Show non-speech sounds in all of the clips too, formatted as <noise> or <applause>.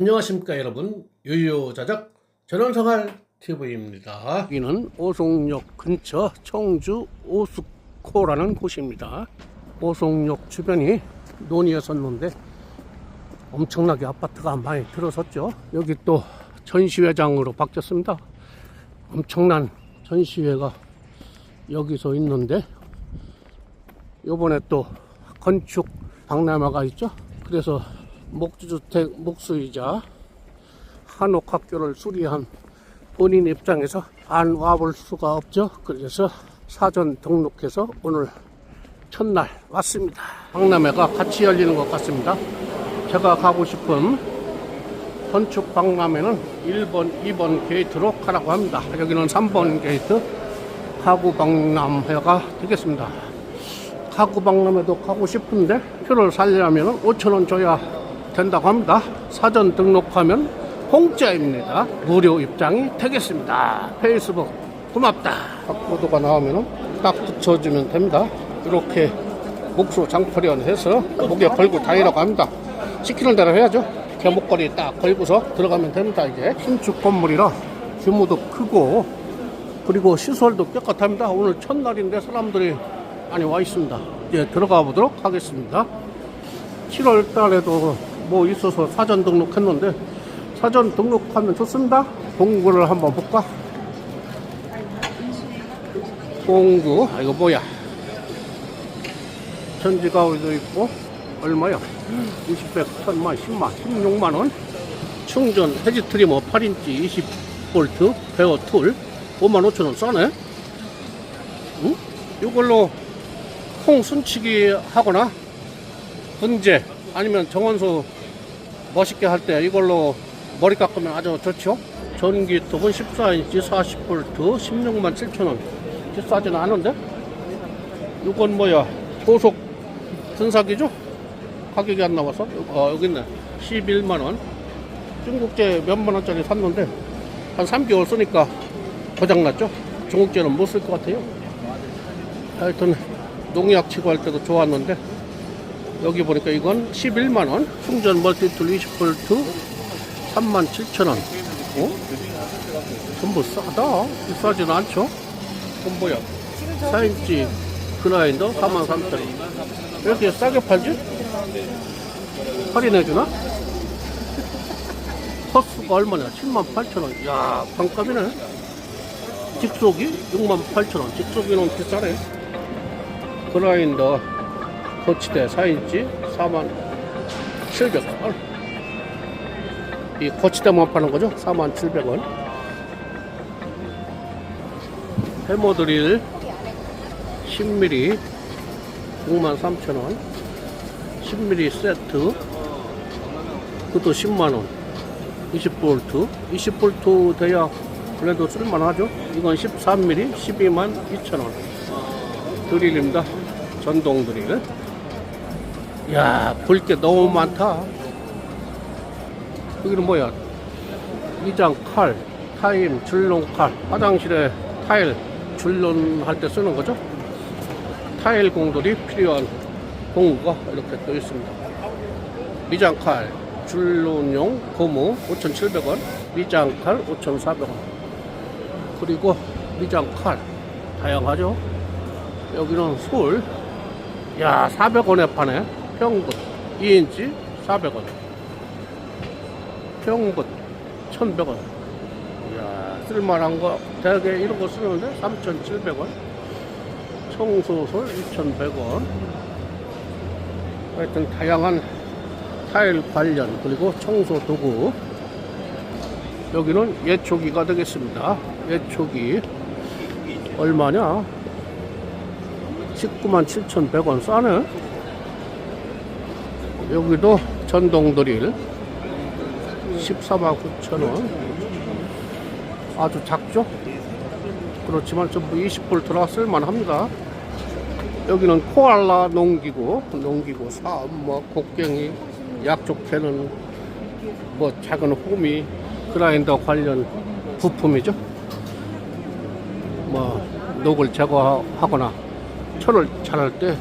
안녕하십니까 여러분. 유유자작 전원생활 TV입니다. 여기는 오송역 근처 청주 오수코라는 곳입니다. 오송역 주변이 논이었었는데 엄청나게 아파트가 많이 들어섰죠. 여기 또 전시회장으로 바뀌었습니다. 엄청난 전시회가 여기서 있는데 요번에 또 건축 박람회가 있죠. 그래서 목주주택 목수이자 한옥학교를 수리한 본인 입장에서 안 와볼 수가 없죠. 그래서 사전 등록해서 오늘 첫날 왔습니다. 박람회가 같이 열리는 것 같습니다. 제가 가고 싶은 건축 박람회는 1번, 2번 게이트로 가라고 합니다. 여기는 3번 게이트 가구 박람회가 되겠습니다. 가구 박람회도 가고 싶은데 표를 살려면 5천원 줘야 된다고 합니다. 사전 등록하면 공짜입니다. 무료 입장이 되겠습니다. 페이스북 고맙다. 바코드가 나오면 딱 붙여주면 됩니다. 이렇게 목수 장퍼련 해서 목에 걸고 다니라고 합니다. 시키는 대로 해야죠. 개목걸이 딱 걸고서 들어가면 됩니다. 이게 신축 건물이라 규모도 크고 그리고 시설도 깨끗합니다. 오늘 첫날인데 사람들이 많이 와 있습니다. 이제 들어가 보도록 하겠습니다. 7월 달에도 뭐 있어서 사전 등록했는데 사전 등록하면 좋습니다. 공구를 한번 볼까? 공구, 아, 이거 뭐야? 천지가울도 있고, 얼마야? 20백, 천만, 10만, 16만원. 충전 해지 트리머 8인치 20V 베어 툴 5만 5천원 싸네? 응? 이걸로 콩 순치기 하거나 분재 아니면 정원수 멋있게 할 때 이걸로 머리 깎으면 아주 좋죠. 전기톱은 14인치 40V 16만 7천원. 비싸지는 않은데? 이건 뭐야? 고속 분사기죠? 가격이 안 나와서? 어, 여기 있네. 11만원. 중국제 몇만 원짜리 샀는데, 한 3개월 쓰니까 고장났죠? 중국제는 못 쓸 것 같아요. 하여튼, 농약 치고 할 때도 좋았는데, 여기 보니까 이건 11만원 충전 멀티툴 20V 37,000원. 어? 전부 싸다. 비싸지는 않죠? 그건 뭐야? 4인치 그라인더 43,000원. 왜 이렇게 싸게 팔지? 할인해주나? <laughs> 코스가 얼마냐? 78,000원. 이야 반값이네. 직속이 68,000원. 직속이는 비싸네. 그라인더 거치대 4인치 4만 700원. 이 거치대만 파는 거죠? 4만 700원. 해모드릴 10mm 6만 3천원. 10mm 세트. 그것도 10만원. 20V 20V 돼야 그래도 쓸만하죠? 이건 13mm 12만 2천원. 드릴입니다. 전동 드릴 야, 볼 게 너무 많다. 여기는 뭐야? 미장 칼, 타임, 줄눈 칼, 화장실에 타일 줄눈 할 때 쓰는 거죠? 타일 공돌이 필요한 공구가 이렇게 떠 있습니다. 미장 칼, 줄눈용 고무 5,700원, 미장 칼 5,400원. 그리고 미장 칼, 다양하죠? 여기는 솔, 야, 400원에 파네. 평붓 2인치 400원. 평붓 1100원. 이야 쓸만한 거 대개 이런 거 쓰는데 3700원. 청소솔 2100원. 하여튼 다양한 타일 관련 그리고 청소 도구. 여기는 예초기가 되겠습니다. 예초기. 얼마냐? 19만 7,100원 싸네 여기도 전동 드릴 14만 9천원. 아주 작죠? 그렇지만 전부 20볼트라 쓸만합니다. 여기는 코알라 농기구 농기구 사업 뭐 곡괭이 약초 캐는 뭐 작은 호미 그라인더 관련 부품이죠. 뭐 녹을 제거하거나 철을 잘할 때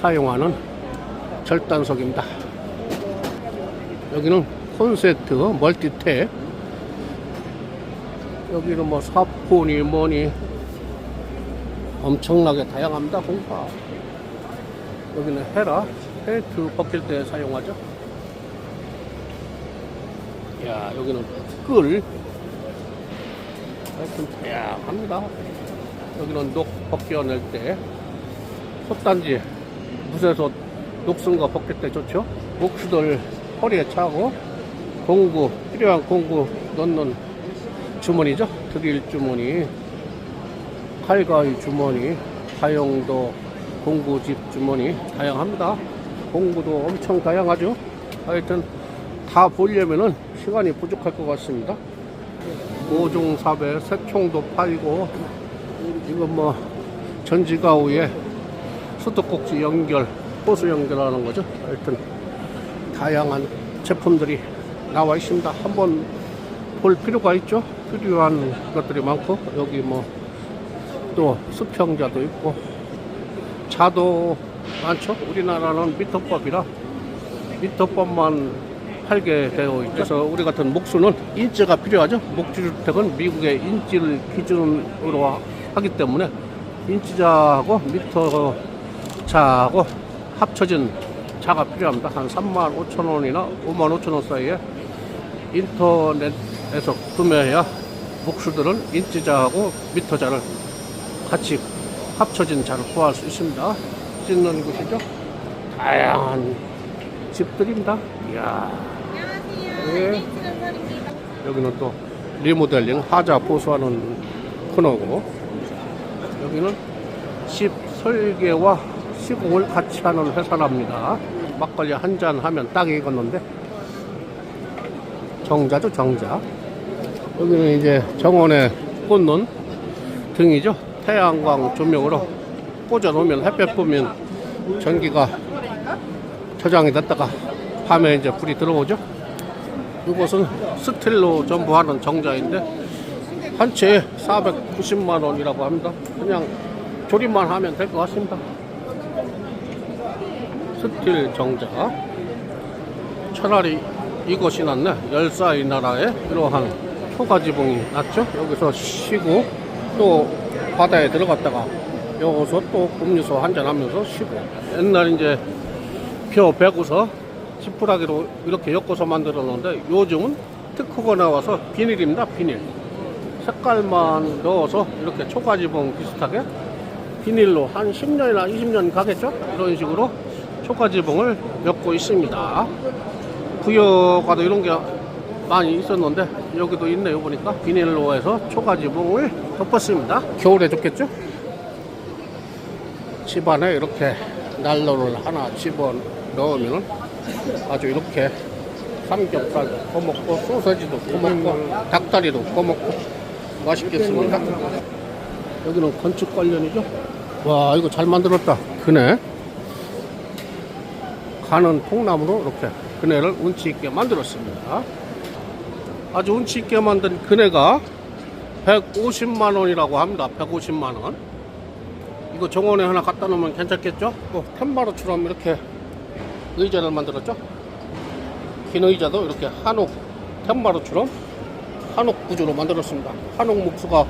사용하는 절단석입니다. 여기는 콘세트 멀티탭. 여기는 뭐 사포니 뭐니. 엄청나게 다양합니다 공파. 여기는 헤라 헬트 벗길 때 사용하죠. 야 여기는 끌 하여튼 다양합니다. 여기는 녹 벗겨낼 때. 솥단지 무쇠솥 녹슨거 벗길 때 좋죠? 목수들 허리에 차고 공구 필요한 공구 넣는 주머니죠? 드릴 주머니 칼가위 주머니 다용도 공구집 주머니 다양합니다. 공구도 엄청 다양하죠? 하여튼 다 보려면은 시간이 부족할 것 같습니다. 5종 4배 새총도 팔고 이건 뭐 전지가우에 수도꼭지 연결 호수 연결하는 거죠. 하여튼 다양한 제품들이 나와 있습니다. 한번 볼 필요가 있죠. 필요한 것들이 많고 여기 뭐 또 수평자도 있고 자도 많죠. 우리나라는 미터법이라 미터법만 팔게 되어 있어서 우리 같은 목수는 인지가 필요하죠. 목주주택은 미국의 인지를 기준으로 하기 때문에 인지자하고 미터자하고 합쳐진 자가 필요합니다 한 3만 5천 원이나 5만 5천 원 사이에 인터넷에서 구매해야 목수들은 인지자하고 미터자를 같이 합쳐진 자를 구할 수 있습니다. 찍는 곳이죠. 다양한 집들입니다. 이야. 안녕하세요. 예. 네. 여기는 또 리모델링 하자 보수하는 코너고 여기는 집 설계와 시공을 같이 하는 회사랍니다. 막걸리 한 잔 하면 딱 익었는데 정자죠 정자. 여기는 이제 정원에 꽂는 등이죠. 태양광 조명으로 꽂아 놓으면 햇볕 보면 전기가 저장이 됐다가 밤에 이제 불이 들어오죠. 이것은 스틸로 전부 하는 정자인데 한 채에 490만 원이라고 합니다. 그냥 조립만 하면 될 것 같습니다. 스틸 정자. 차라리 이것이 낫네. 열사의 나라에 이러한 초가지붕이 낫죠. 여기서 쉬고 또 바다에 들어갔다가 여기서 또 음료수 한잔 하면서 쉬고 옛날 이제 벼 베고서 지푸라기로 이렇게 엮어서 만들어 놓는데 요즘은 특허가 나와서 비닐입니다 비닐 색깔만 넣어서 이렇게 초가지붕 비슷하게 비닐로 한 10년이나 20년 가겠죠 이런 식으로 초가지붕을 엮고 있습니다. 부여가도 이런 게 많이 있었는데 여기도 있네요 보니까. 비닐로 해서 초가지붕을 덮었습니다. 겨울에 좋겠죠? 집안에 이렇게 난로를 하나 집어 넣으면 아주 이렇게 삼겹살도 꺼먹고 소세지도 꺼먹고 닭다리도 꺼먹고 맛있겠습니다. 여기는 건축 관련이죠? 와 이거 잘 만들었다. 그네 가는 통나무로 이렇게 그네를 운치 있게 만들었습니다 아주 운치 있게 만든 그네가 150만 원이라고 합니다 150만 원 이거 정원에 하나 갖다 놓으면 괜찮겠죠? 뭐 템바로처럼 이렇게 의자를 만들었죠? 긴 의자도 이렇게 한옥 템바로처럼 한옥 구조로 만들었습니다. 한옥 목수가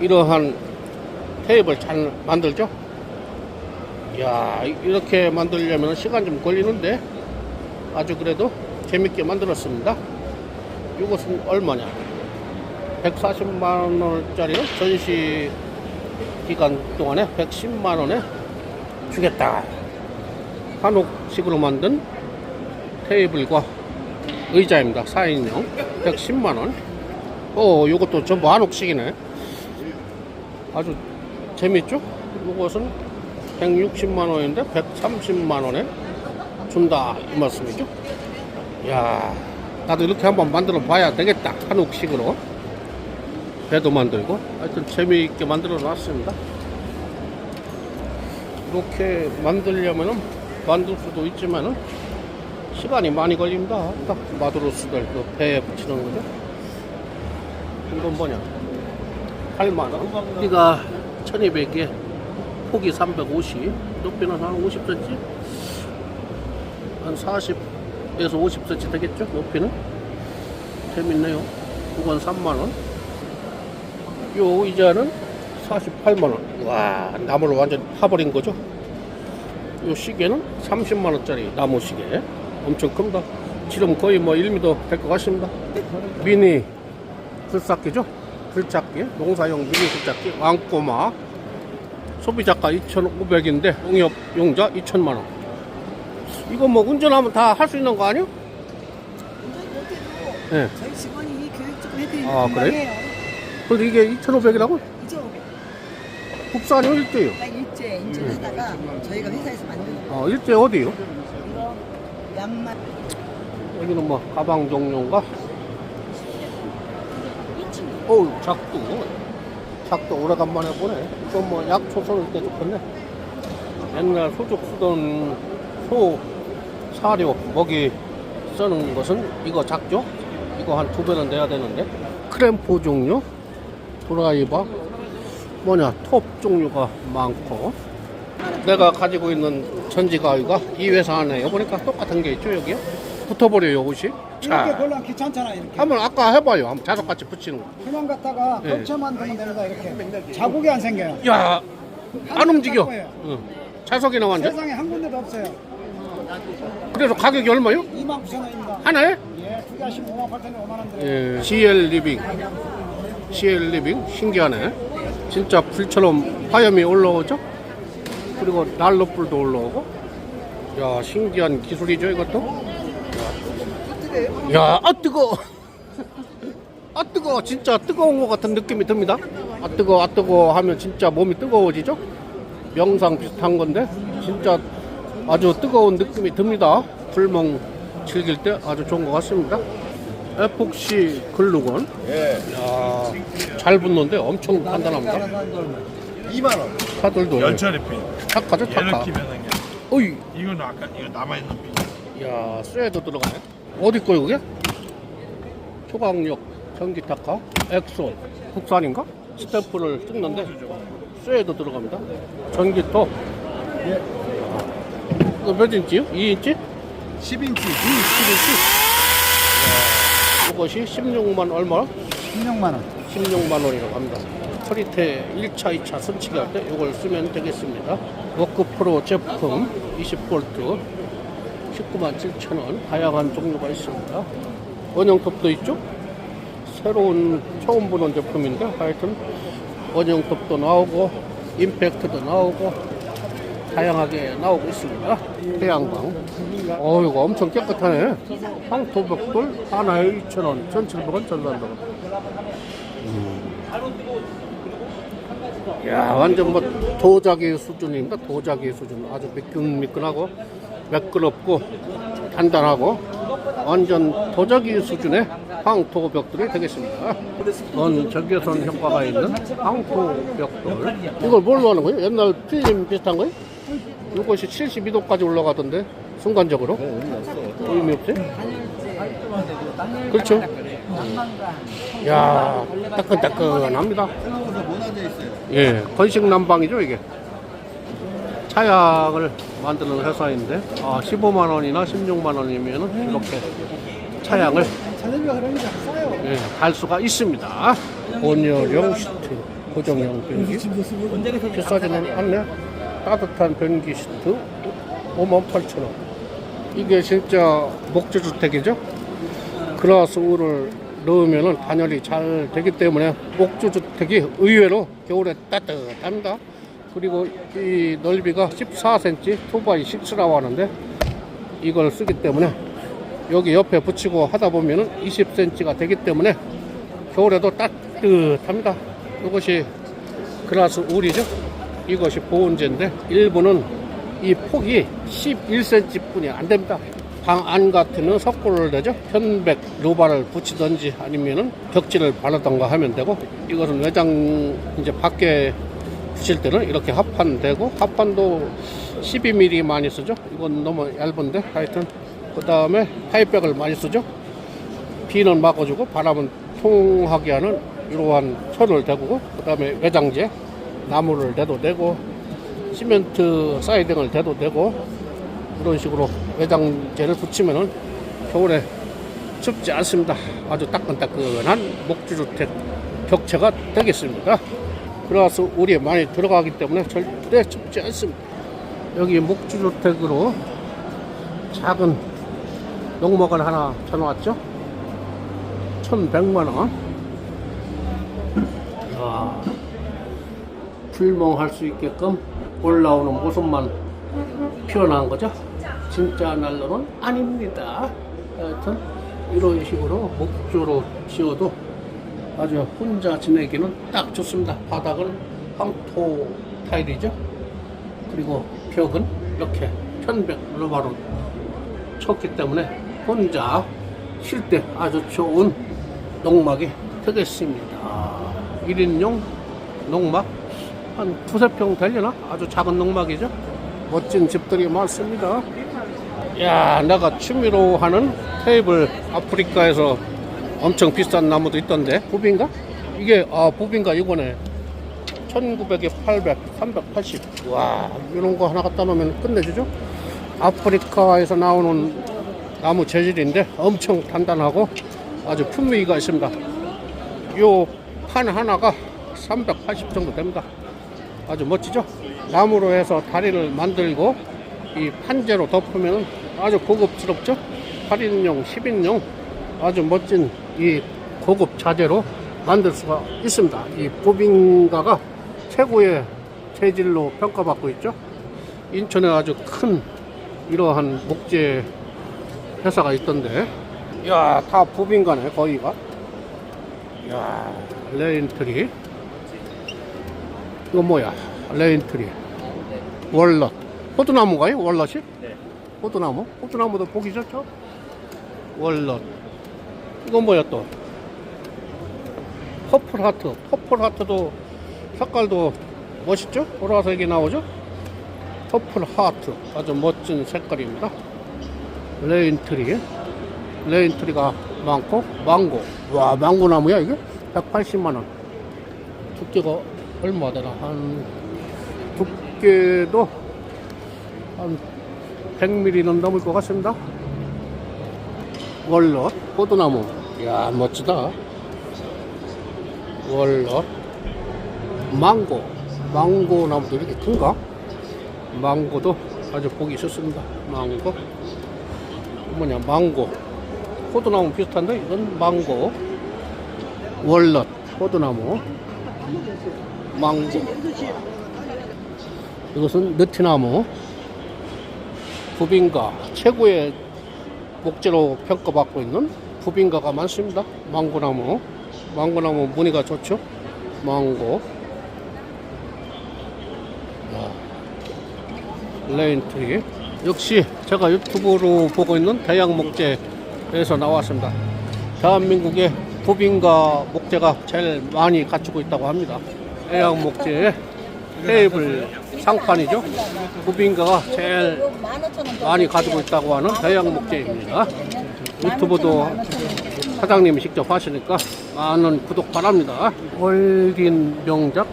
이러한 테이블 잘 만들죠? 이야 이렇게 만들려면 시간 좀 걸리는데 아주 그래도 재밌게 만들었습니다. 이것은 얼마냐? 140만 원짜리를 전시 기간 동안에 110만 원에 주겠다. 한옥식으로 만든 테이블과 의자입니다. 4인용 110만 원. 어, 요것도 전부 한옥식이네. 아주 재밌죠? 이것은 160만 원인데 130만 원에 준다 이 말씀이죠? 야, 나도 이렇게 한번 만들어 봐야 되겠다. 한옥식으로. 배도 만들고 하여튼 재미있게 만들어 놨습니다 이렇게 만들려면은 만들 수도 있지만은 시간이 많이 걸립니다 딱 마드로스들 그 배에 붙이는 거죠 이건 뭐냐 8만원 크기가 1200에 폭이 350 높이는 한 50cm 한 40에서 50cm 되겠죠 높이는 재밌네요. 이건 3만원. 요 의자는 48만원. 와, 나무를 완전 파버린 거죠? 요 시계는 30만원짜리 나무 시계. 엄청 큽니다. 지름 거의 뭐 1m 될 것 같습니다. 미니 글삭기죠? 글찾기. 농사용 미니 글찾기. 왕꼬마. 소비자가 2,500인데 농협 용자 2천만원. 이거 뭐 운전하면 다 할 수 있는 거 아니요? 네. 저희 직원이 교육 좀 해드리는 아, 금방 그래? 해요. 근데 이게 2,500이라고? 이죠. 국산이요? 일제요? 딱 일제 인증하다가 저희가 회사에서 만든 거. 어, 일제 어디요? 이거 양말 여기는 뭐 가방 종류인가? 어우 작두 작두 오래간만에 보네. 이건 뭐 약초 썰을 때 좋겠네. 옛날 소죽 쓰던 소 사료 먹이 쓰는 것은 이거 작죠? 이거 한 두 배는 내야 되는데. 크램포 종류 드라이버 뭐냐 톱 종류가 많고. 내가 가지고 있는 전지가위가 이 회사 안에 보니까 똑같은 게 있죠 여기요? 붙어버려요 옷이 이렇게 자 걸면 귀찮잖아 이렇게. 한번 아까 해봐요. 한번 자석같이 붙이는 그냥 갖다가 네. 걸쳐만 두면 됩니다 이렇게 자국이 안 생겨요. 거야안 움직여. 거예요. 응. 자석이 나왔는데 세상에 한 군데도 없어요. 그래서 가격이 얼마요? 2만 9천 원입니다. 하나에? 예, 두 개씩 5만 8천 원 5만 원 들어요. 예, CL 리빙 CL 리빙 신기하네. 진짜 불처럼 화염이 올라오죠? 그리고 난로불도 올라오고? 야 신기한 기술이죠 이것도 야, 아 뜨거. 아 뜨거. 진짜 뜨거운 것 같은 느낌이 듭니다. 아 뜨거, 아 뜨거 하면 진짜 몸이 뜨거워지죠. 명상 비슷한 건데 진짜 아주 뜨거운 느낌이 듭니다. 불멍 즐길 때 아주 좋은 것 같습니다. 에폭시 글루건. 예. 야, 잘 붙는데 엄청 단단합니다. 2만 원. 차들도 연철이 핀. 착하죠, 얘를 착하. 키면 은 어이, 이거는 아까 이거 남아 있는 핀. 야, 쇠도 들어가네. 어디 거요, 그게? 초강력, 전기타카, 엑소, 국산인가? 스탬프를 찍는데, 쇠도 들어갑니다. 전기톱. 예. 이거 몇 인치요? 2인치? 10인치. 2인치. 이것이 16만 얼마? 16만 원 16만 원이라고 합니다. 프리테 1차, 2차 선치기 할 때 이걸 쓰면 되겠습니다. 워크 프로 제품 20V 19만 7천 원 다양한 종류가 있습니다. 원형톱도 있죠? 새로운 처음 보는 제품인데 하여튼 원형톱도 나오고 임팩트도 나오고 다양하게 나오고 있습니다. 태양광. 어 이거 엄청 깨끗하네. 황토벽돌 하나에 2,000원, 1,700원, 1,400원. 야 완전 뭐 도자기 수준입니다. 도자기 수준 아주 미끈미끈하고 매끄럽고 단단하고 완전 도자기 수준의 황토 벽돌이 되겠습니다. 원 적외선 효과가 있는 황토 벽돌. 이걸 뭘로 하는 거예요? 옛날 필름 비슷한 거예요? 이것이 72도까지 올라가던데 순간적으로 의미 없어요? 그렇죠. 야 따끈따끈합니다. 예, 건식 난방이죠 이게. 차약을 만드는 회사인데 아 15만 원이나 16만 원이면 이렇게 차양을 자전거 그러니까 싸요 예, 갈 수가 있습니다. 온열형 시트, 고정형 변기. 비싸지는 않네. 따뜻한 변기 시트 58,000원. 이게 진짜 목조주택이죠? 그라스 우를 넣으면 단열이 잘 되기 때문에 목조주택이 의외로 겨울에 따뜻합니다. 그리고 이 넓이가 14cm 2x6라고 하는데 이걸 쓰기 때문에 여기 옆에 붙이고 하다 보면은 20cm가 되기 때문에 겨울에도 따뜻합니다. 이것이 그라스 울이죠. 이것이 보온재인데 일부는 이 폭이 11cm 뿐이 안 됩니다. 방 안 같으면 석고를 내죠. 편백 루바를 붙이든지 아니면은 벽지를 바르던가 하면 되고 이것은 외장 이제 밖에 붙일 때는 이렇게 합판 되고 합판도 12mm 많이 쓰죠. 이건 너무 얇은데 하여튼 그 다음에 파이백을 많이 쓰죠. 비는 막아주고 바람은 통하게 하는 이러한 천을 대고 그 다음에 외장재 나무를 대도 되고 시멘트 사이딩을 대도 되고 이런 식으로 외장재를 붙이면은 겨울에 춥지 않습니다. 아주 따끈따끈한 목주주택 격체가 되겠습니다. 그래서 우리 많이 들어가기 때문에 절대 춥지 않습니다. 여기 목주주택으로 작은 농목을 하나 쳐놓았죠. 1100만원. 야 불멍할 수 있게끔 올라오는 모습만 표현한 거죠. 진짜 난로는 아닙니다. 하여튼 이런 식으로 목조로 지어도 아주 혼자 지내기는 딱 좋습니다. 바닥은 황토 타일이죠. 그리고 벽은 이렇게 편백 루바로 쳤기 때문에 혼자 쉴 때 아주 좋은 농막이 되겠습니다. 1인용 농막 한 두세 평 되려나? 아주 작은 농막이죠. 멋진 집들이 많습니다. 야, 내가 취미로 하는 테이블 아프리카에서 엄청 비싼 나무도 있던데 부빈가? 이게 아 부빈가 이거네. 1900에 800, 380. 와, 이런 거 하나 갖다 놓으면 끝내주죠? 아프리카에서 나오는 나무 재질인데 엄청 단단하고 아주 품위가 있습니다. 요 판 하나가 380 정도 됩니다. 아주 멋지죠? 나무로 해서 다리를 만들고 이 판재로 덮으면 아주 고급스럽죠? 8인용, 10인용 아주 멋진 이 고급 자재로 만들 수가 있습니다. 이 보빙가가 최고의 재질로 평가받고 있죠. 인천에 아주 큰 이러한 목재 회사가 있던데. 야, 다 보빙가네, 거기가. 야, 레인트리. 이거 뭐야? 레인트리. 월넛. 호두나무가요? 월넛이? 네. 호두나무? 호두나무도 보기 좋죠? 월넛. 이건 뭐야 또? 퍼플 하트. 퍼플 하트도 색깔도 멋있죠? 보라색이 나오죠? 퍼플 하트. 아주 멋진 색깔입니다. 레인트리. 레인트리가 많고, 망고. 와, 망고 나무야, 이게? 180만원. 두께가 얼마 되나? 한, 두께도 한 100mm는 넘을 것 같습니다. 월넛, 포도나무. 이야, 멋지다. 월넛, 망고. 망고 나무도 이렇게 큰가? 망고도 아주 보기 좋습니다. 망고. 뭐냐, 망고. 포도나무 비슷한데, 이건 망고. 월넛, 포도나무. 망고. 이것은 느티나무. 부빙가 최고의 목재로 평가받고 있는 부빙가가 많습니다. 망고나무, 망고나무 무늬가 좋죠. 망고, 야, 레인트리. 역시 제가 유튜브로 보고 있는 대양 목재에서 나왔습니다. 대한민국의 부빙가 목재가 제일 많이 갖추고 있다고 합니다. 대양 목재의 테이블 상판이죠. 부빙가가 제일 15,000원 많이 가지고 있다고 하는 대양 목재입니다. 유튜브도 사장님이 직접 하시니까 많은 구독 바랍니다. 월긴 명작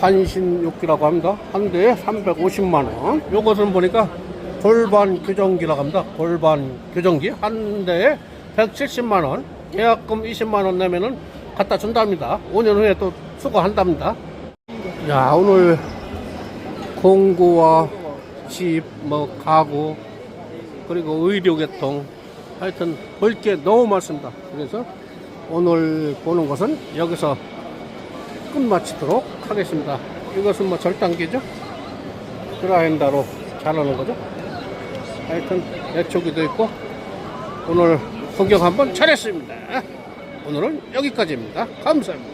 반신욕기라고 합니다. 한 대에 350만원. 요것은 보니까 골반 교정기라고 합니다. 골반 교정기 한 대에 170만원. 계약금 20만원 내면은 갖다 준답니다. 5년 후에 또 수거한답니다. 야, 오늘 공구와 집, 뭐 가구, 그리고 의료계통, 하여튼 볼 게 너무 많습니다. 그래서 오늘 보는 것은 여기서 끝마치도록 하겠습니다. 이것은 뭐 절단기죠? 그라인더로 자르는 거죠? 하여튼 애초기도 있고 오늘 구경 한번 잘했습니다. 오늘은 여기까지입니다. 감사합니다.